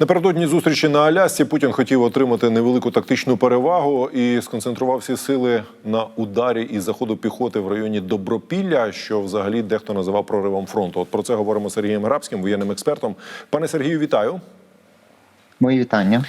Напередодні зустрічі на Алясці Путін хотів отримати невелику тактичну перевагу і сконцентрував всі сили на ударі із заходу піхоти в районі Добропілля, що взагалі дехто називав проривом фронту. От про це говоримо з Сергієм Грабським, воєнним експертом. Пане Сергію, вітаю. Мої вітання.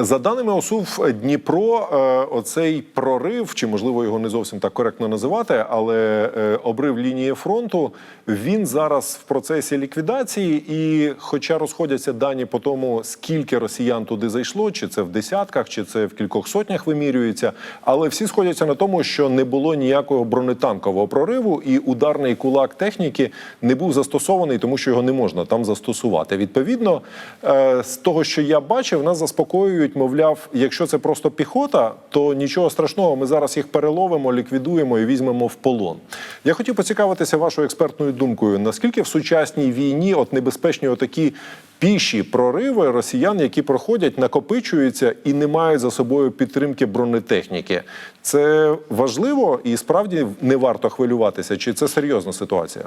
За даними ОСУВ Дніпро, е, оцей прорив, чи можливо його не зовсім так коректно називати, але е, обрив лінії фронту, він зараз в процесі ліквідації. І, хоча розходяться дані по тому, скільки росіян туди зайшло, чи це в десятках, чи це в кількох сотнях вимірюється, але всі сходяться на тому, що не було ніякого бронетанкового прориву, і ударний кулак техніки не був застосований, тому що його не можна там застосувати. Відповідно, е, з того, що я бачив, нас заспокоюють, мовляв, якщо це просто піхота, то нічого страшного. Ми зараз їх переловимо, ліквідуємо і візьмемо в полон. Я хотів поцікавитися вашою експертною думкою. Наскільки в сучасній війні от небезпечні отакі піші прориви росіян, які проходять, накопичуються і не мають за собою підтримки бронетехніки? Це важливо і справді не варто хвилюватися, чи це серйозна ситуація?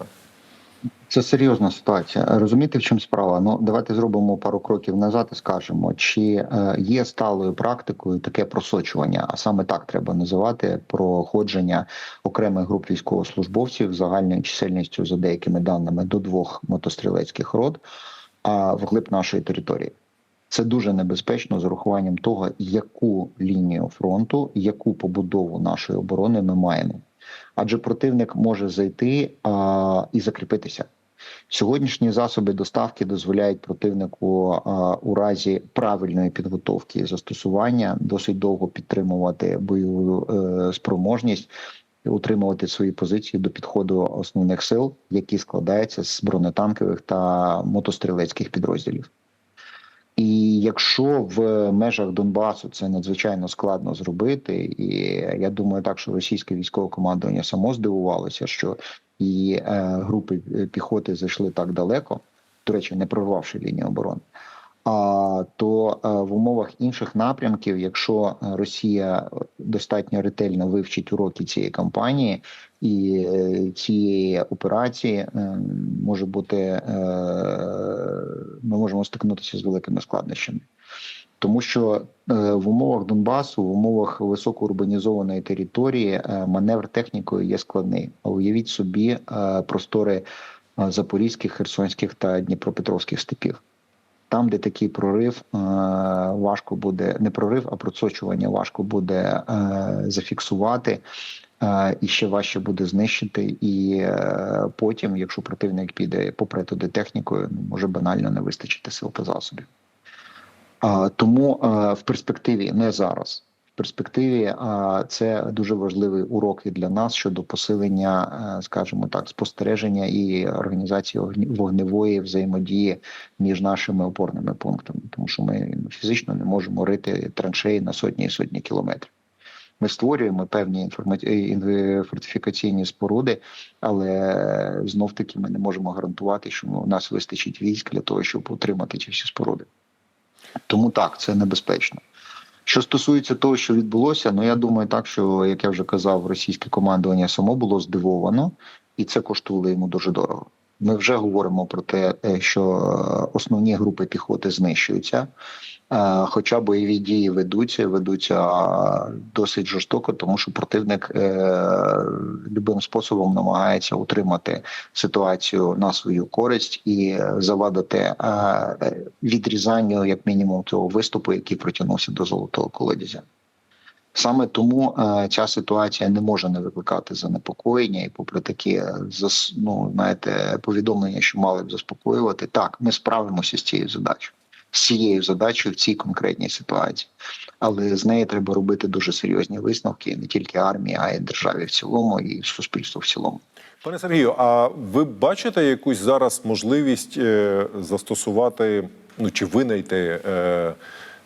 Це серйозна ситуація. Розумієте, в чому справа? Ну давайте зробимо пару кроків назад і скажемо, чи е, є сталою практикою таке просочування, а саме так треба називати проходження окремих груп військовослужбовців загальною чисельністю за деякими даними до двох мотострілецьких рот, а вглиб нашої території. Це дуже небезпечно з урахуванням того, яку лінію фронту, яку побудову нашої оборони ми маємо. Адже противник може зайти а, і закріпитися. Сьогоднішні засоби доставки дозволяють противнику у разі правильної підготовки і застосування досить довго підтримувати бойову е, спроможність, утримувати свої позиції до підходу основних сил, які складаються з бронетанкових та мотострілецьких підрозділів. І якщо в межах Донбасу це надзвичайно складно зробити, і я думаю, так що російське військове командування само здивувалося, що і е, групи піхоти зайшли так далеко, до речі, не прорвавши лінію оборони. А то е, в умовах інших напрямків, якщо Росія достатньо ретельно вивчить уроки цієї кампанії і е, цієї операції, е, може бути е, ми можемо стикнутися з великими складнощами. Тому що е, в умовах Донбасу, в умовах високоурбанізованої території, е, маневр технікою є складний. Уявіть собі е, простори запорізьких, херсонських та дніпропетровських степів. Там, де такий прорив, важко буде не прорив, а процочування важко буде зафіксувати. І ще важче буде знищити, і потім, якщо противник піде попри туди технікою, ну, може банально не вистачити сил та засобів. Тому в перспективі не зараз. В перспективі це дуже важливий урок і для нас щодо посилення, а, скажімо так, спостереження і організації вогневої взаємодії між нашими опорними пунктами, тому що ми фізично не можемо рити траншеї на сотні і сотні кілометрів. Ми створюємо певні інформаці... фортифікаційні споруди, але знов таки ми не можемо гарантувати, що у нас вистачить військ для того, щоб утримати ці всі споруди. Тому так, це небезпечно. Що стосується того, що відбулося, ну я думаю, так що як я вже казав, російське командування само було здивовано, і це коштувало йому дуже дорого. Ми вже говоримо про те, е, що е, основні групи піхоти знищуються. Е, Хоча бойові дії ведуться, ведуться досить жорстоко, тому що противник е, любим способом намагається утримати ситуацію на свою користь і е, завадити відрізанню, як мінімум, цього виступу, який протягнувся до золотого колодязя. Саме тому ця ситуація не може не викликати занепокоєння, і попри такі ну, знаєте, повідомлення, що мали б заспокоювати, так ми справимося з цією задачею, з цією задачею в цій конкретній ситуації, але з неї треба робити дуже серйозні висновки не тільки армії, а й державі в цілому і суспільству в цілому. Пане Сергію, а ви бачите якусь зараз можливість е, застосувати ну чи винайти е,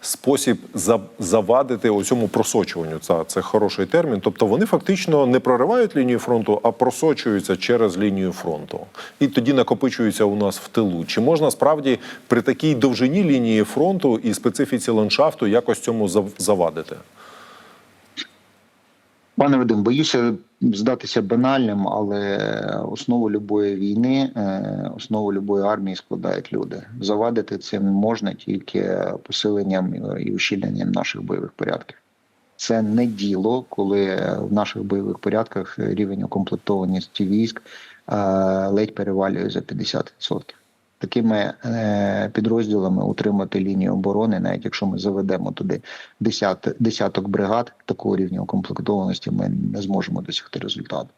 спосіб завадити завадити оцьому просочуванню? Це, це хороший термін. Тобто вони фактично не проривають лінію фронту, а просочуються через лінію фронту, і тоді накопичуються у нас в тилу. Чи можна справді при такій довжині лінії фронту і специфіці ландшафту якось цьому зав- завадити? Пане Вадим, боюся здатися банальним, але основу любої війни, е, основу любої армії складають люди. Завадити цим можна тільки посиленням і ущільненням наших бойових порядків. Це не діло, коли в наших бойових порядках рівень укомплектованості військ е, ледь перевалює за 50%. Такими е, підрозділами утримати лінію оборони, навіть якщо ми заведемо туди десяток бригад такого рівня укомплектованості, ми не зможемо досягти результату.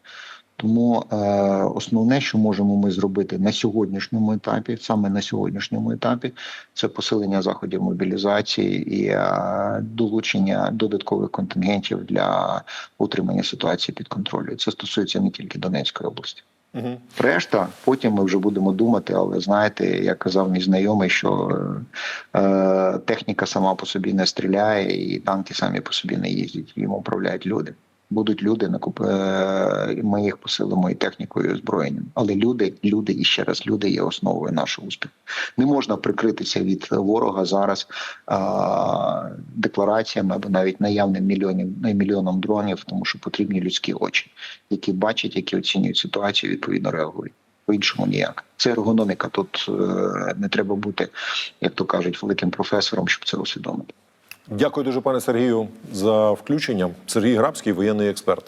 Тому е, основне, що можемо ми зробити на сьогоднішньому етапі, саме на сьогоднішньому етапі, це посилення заходів мобілізації і е, долучення додаткових контингентів для утримання ситуації під контролем. Це стосується не тільки Донецької області. Угу. Решта, потім ми вже будемо думати, але знаєте, як казав мій знайомий, що е, техніка сама по собі не стріляє, і танки самі по собі не їздять, їм управляють люди. Будуть люди, накуп... е, ми їх посилимо і технікою, і озброєнням. Але люди, люди і ще раз, люди є основою нашого успіху. Не можна прикритися від ворога зараз а, деклараціями або навіть наявним мільйонів мільйоном дронів, тому що потрібні людські очі, які бачать, які оцінюють ситуацію, відповідно реагують. По іншому ніяк. Це ергономіка. Тут е, не треба бути, як то кажуть, великим професором, щоб це усвідомити. Дякую дуже, пане Сергію, за включення. Сергій Грабський, воєнний експерт.